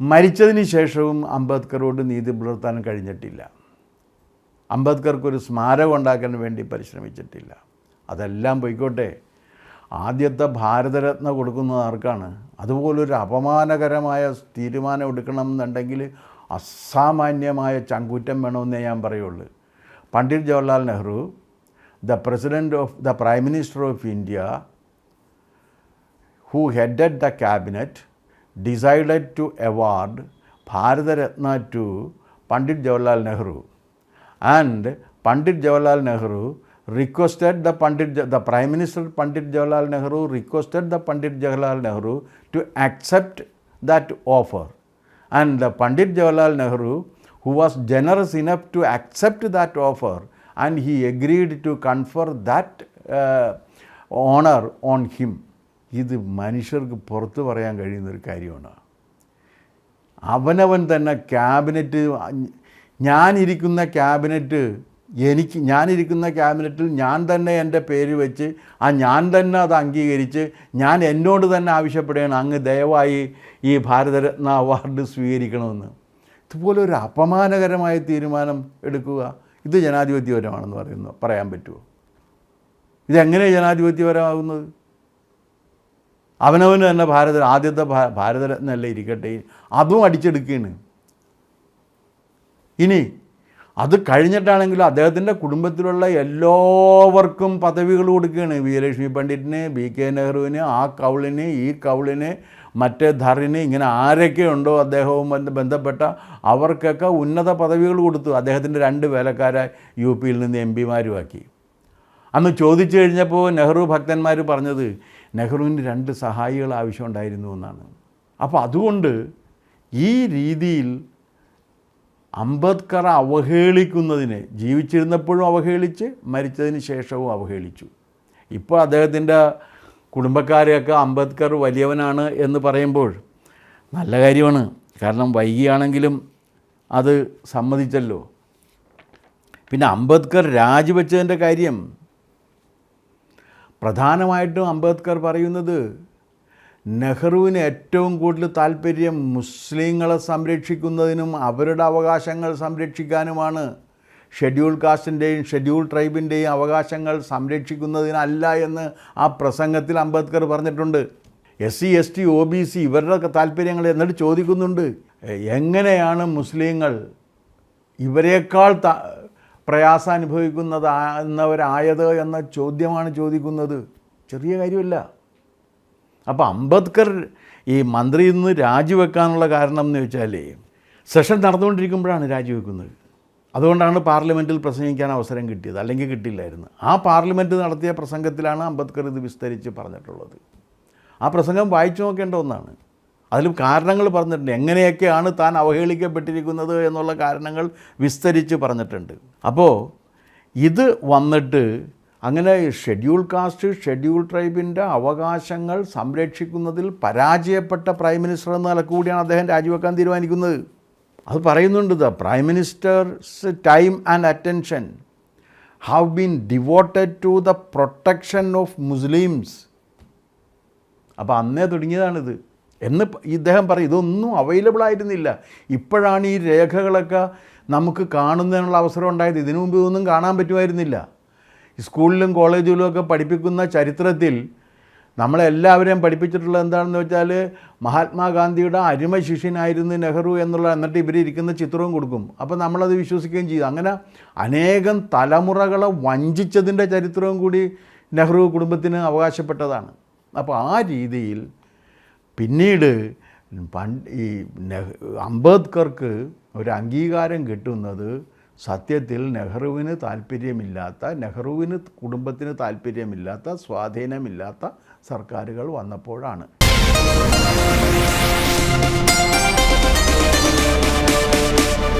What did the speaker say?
മരിച്ചതിന് ശേഷവും അംബേദ്കറോട് നീതി പുലർത്താൻ കഴിഞ്ഞിട്ടില്ല. അംബേദ്കർക്കൊരു സ്മാരകം ഉണ്ടാക്കാൻ വേണ്ടി പരിശ്രമിച്ചിട്ടില്ല. അതെല്ലാം പോയിക്കോട്ടെ. ആദ്യത്തെ ഭാരതരത്ന കൊടുക്കുന്നത് ആർക്കാണ്? അതുപോലൊരു അപമാനകരമായ തീരുമാനം എടുക്കണം എന്നുണ്ടെങ്കിൽ അസാമാന്യമായ ചങ്കൂറ്റം വേണമെന്നേ ഞാൻ പറയുള്ളൂ. Pandit Jawaharlal Nehru the president of the prime minister of India who headed the cabinet decided to award Bharata Ratna to Pandit Jawaharlal Nehru. And Pandit Jawaharlal Nehru requested the Pandit, the Prime Minister Pandit Jawaharlal Nehru requested the Pandit Jawaharlal Nehru to accept that offer. And the Pandit Jawaharlal Nehru, who was generous enough to accept that offer, and he agreed to confer that uh, honor on him. ഇത് മനുഷ്യർക്ക് പുറത്ത് പറയാൻ കഴിയുന്നൊരു കാര്യമാണ്. അവനവൻ തന്നെ cabinet ഞാനിരിക്കുന്ന cabinet എനിക്ക് ഞാനിരിക്കുന്ന ക്യാബിനറ്റിൽ ഞാൻ തന്നെ എന്റെ പേര് വെച്ച് ആ ഞാൻ തന്നെ അത് അംഗീകരിച്ച് ഞാൻ എന്നോട് തന്നെ ആവശ്യപ്പെടുകയാണ് അങ്ങ് ദയവായി ഈ ഭാരതരത്ന അവാർഡ് സ്വീകരിക്കണമെന്ന്. ഇതുപോലെ ഒരു അപമാനകരമായ തീരുമാനം എടുക്കുക ഇത് ജനാധിപത്യപരമാണെന്ന് പറയുന്നു പറയാൻ പറ്റുമോ? ഇതെങ്ങനെ ജനാധിപത്യപരമാകുന്നത്? അവനവന് തന്നെ ഭാരത ആദ്യത്തെ ഭാരതരത്നല്ലേ ഇരിക്കട്ടെ. അതും അടിച്ചെടുക്കുകയാണ്. ഇനി അത് കഴിഞ്ഞിട്ടാണെങ്കിലും അദ്ദേഹത്തിന്റെ കുടുംബത്തിലുള്ള എല്ലാവർക്കും പദവികൾ കൊടുക്കുകയാണ്. വിജയലക്ഷ്മി പണ്ഡിറ്റിന് ബി. കെ. നെഹ്റുവിന് ആ കൗളിന് ഈ കൗളിന് മറ്റേ ധറിന് ഇങ്ങനെ ആരൊക്കെ ഉണ്ടോ അദ്ദേഹവും ബന്ധ- ബന്ധപ്പെട്ട അവർക്കൊക്കെ ഉന്നത പദവികൾ കൊടുത്തു. അദ്ദേഹത്തിന്റെ രണ്ട് വേലക്കാരെ യു പിയിൽ നിന്ന് എം പിമാരുമാക്കി. അന്ന് ചോദിച്ചു കഴിഞ്ഞപ്പോൾ നെഹ്റു ഭക്തന്മാർ പറഞ്ഞത് നെഹ്റുവിന് രണ്ട് സഹായികൾ ആവശ്യമുണ്ടായിരുന്നു എന്നാണ്. അപ്പോൾ അതുകൊണ്ട് ഈ രീതിയിൽ അംബേദ്കർ അവഹേളിക്കുന്നതിനെ ജീവിച്ചിരുന്നപ്പോഴും അവഹേളിച്ച് മരിച്ചതിന് ശേഷവും അവഹേളിച്ചു. ഇപ്പോൾ അദ്ദേഹത്തിന്റെ കുടുംബക്കാരെയൊക്കെ അംബേദ്കർ വലിയവനാണ് എന്ന് പറയുമ്പോൾ നല്ല കാര്യമാണ്. കാരണം വൈകിയാണെങ്കിലും അത് സമ്മതിച്ചല്ലോ. പിന്നെ അംബേദ്കർ രാജിവെച്ചതിന്റെ കാര്യം പ്രധാനമായിട്ടും അംബേദ്കർ പറയുന്നത് നെഹ്റുവിന് ഏറ്റവും കൂടുതൽ താല്പര്യം മുസ്ലിങ്ങളെ സംരക്ഷിക്കുന്നതിനും അവരുടെ അവകാശങ്ങൾ സംരക്ഷിക്കാനുമാണ്. ഷെഡ്യൂൾ കാസ്റ്റിന്റെയും ഷെഡ്യൂൾ ട്രൈബിന്റെയും അവകാശങ്ങൾ സംരക്ഷിക്കുന്നതിനല്ല എന്ന് ആ പ്രസംഗത്തിൽ അംബേദ്കർ പറഞ്ഞിട്ടുണ്ട്. S C S T O B C ഇവരുടെ താല്പര്യങ്ങൾ എന്നിട്ട് ചോദിക്കുന്നുണ്ട്. എങ്ങനെയാണ് മുസ്ലിങ്ങൾ ഇവരെക്കാൾ പ്രയാസം അനുഭവിക്കുന്നത് എന്ന ചോദ്യമാണ് ചോദിക്കുന്നത്. ചെറിയ കാര്യമല്ല. അപ്പോൾ അംബേദ്കർ ഈ മന്ത്രിയിൽ നിന്ന് രാജിവെക്കാനുള്ള കാരണം എന്ന് വെച്ചാൽ സെഷൻ നടന്നുകൊണ്ടിരിക്കുമ്പോഴാണ് രാജിവെക്കുന്നത്. അതുകൊണ്ടാണ് പാർലമെന്റിൽ പ്രസംഗിക്കാൻ അവസരം കിട്ടിയത്. അല്ലെങ്കിൽ കിട്ടില്ലായിരുന്നു. ആ പാർലമെന്റ് നടത്തിയ പ്രസംഗത്തിലാണ് അംബേദ്കർ ഇത് വിസ്തരിച്ച് പറഞ്ഞിട്ടുള്ളത്. ആ പ്രസംഗം വായിച്ചു നോക്കേണ്ട ഒന്നാണ്. അതിൽ കാരണങ്ങൾ പറഞ്ഞിട്ടുണ്ട്. എങ്ങനെയൊക്കെയാണ് താൻ അവഹേളിക്കപ്പെട്ടിരിക്കുന്നത് എന്നുള്ള കാരണങ്ങൾ വിസ്തരിച്ച് പറഞ്ഞിട്ടുണ്ട്. അപ്പോൾ ഇത് വന്നിട്ട് അങ്ങനെ ഷെഡ്യൂൾ കാസ്റ്റ് ഷെഡ്യൂൾ ട്രൈബിന്റെ അവകാശങ്ങൾ സംരക്ഷിക്കുന്നതിൽ പരാജയപ്പെട്ട പ്രൈം മിനിസ്റ്റർ എന്ന നിലക്കൂടിയാണ് അദ്ദേഹം രാജിവെക്കാൻ തീരുമാനിക്കുന്നത്. അത് പറയുന്നുണ്ട് the prime minister's time and attention have been devoted to the protection of Muslims. അപ്പോൾ അന്നേ തുടങ്ങിയതാണിത്. എന്ന് ഇദ്ദേഹം പറയും ഇതൊന്നും അവൈലബിൾ ആയിരുന്നില്ല. ഇപ്പോഴാണ് ഈ രേഖകളൊക്കെ നമുക്ക് കാണുന്നതിനുള്ള അവസരം ഉണ്ടായത്. ഇതിനു മുമ്പ് ഇതൊന്നും കാണാൻ പറ്റുമായിരുന്നില്ല. സ്കൂളിലും കോളേജിലും ഒക്കെ പഠിപ്പിക്കുന്ന ചരിത്രത്തിൽ നമ്മളെല്ലാവരെയും പഠിപ്പിച്ചിട്ടുള്ളത് എന്താണെന്ന് വെച്ചാൽ മഹാത്മാഗാന്ധിയുടെ അരുമ ശിഷ്യനായിരുന്നു നെഹ്റു എന്നുള്ള എന്നിട്ട് ഇവർ ഇരിക്കുന്ന ചിത്രവും കൊടുക്കും. അപ്പോൾ നമ്മളത് വിശ്വസിക്കുകയും ചെയ്തു. അങ്ങനെ അനേകം തലമുറകളെ വഞ്ചിച്ചതിന്റെ ചരിത്രവും കൂടി നെഹ്റു കുടുംബത്തിന് അവകാശപ്പെട്ടതാണ്. അപ്പോൾ ആ രീതിയിൽ പിന്നീട് പണ്ട് ഈ അംബേദ്കർക്ക് ഒരു അംഗീകാരം കിട്ടുന്നത് സത്യത്തിൽ നെഹ്റുവിന് താല്പര്യമില്ലാത്ത നെഹ്റുവിന് കുടുംബത്തിന് താല്പര്യമില്ലാത്ത സ്വാധീനമില്ലാത്ത സർക്കാരുകൾ വന്നപ്പോഴാണ്.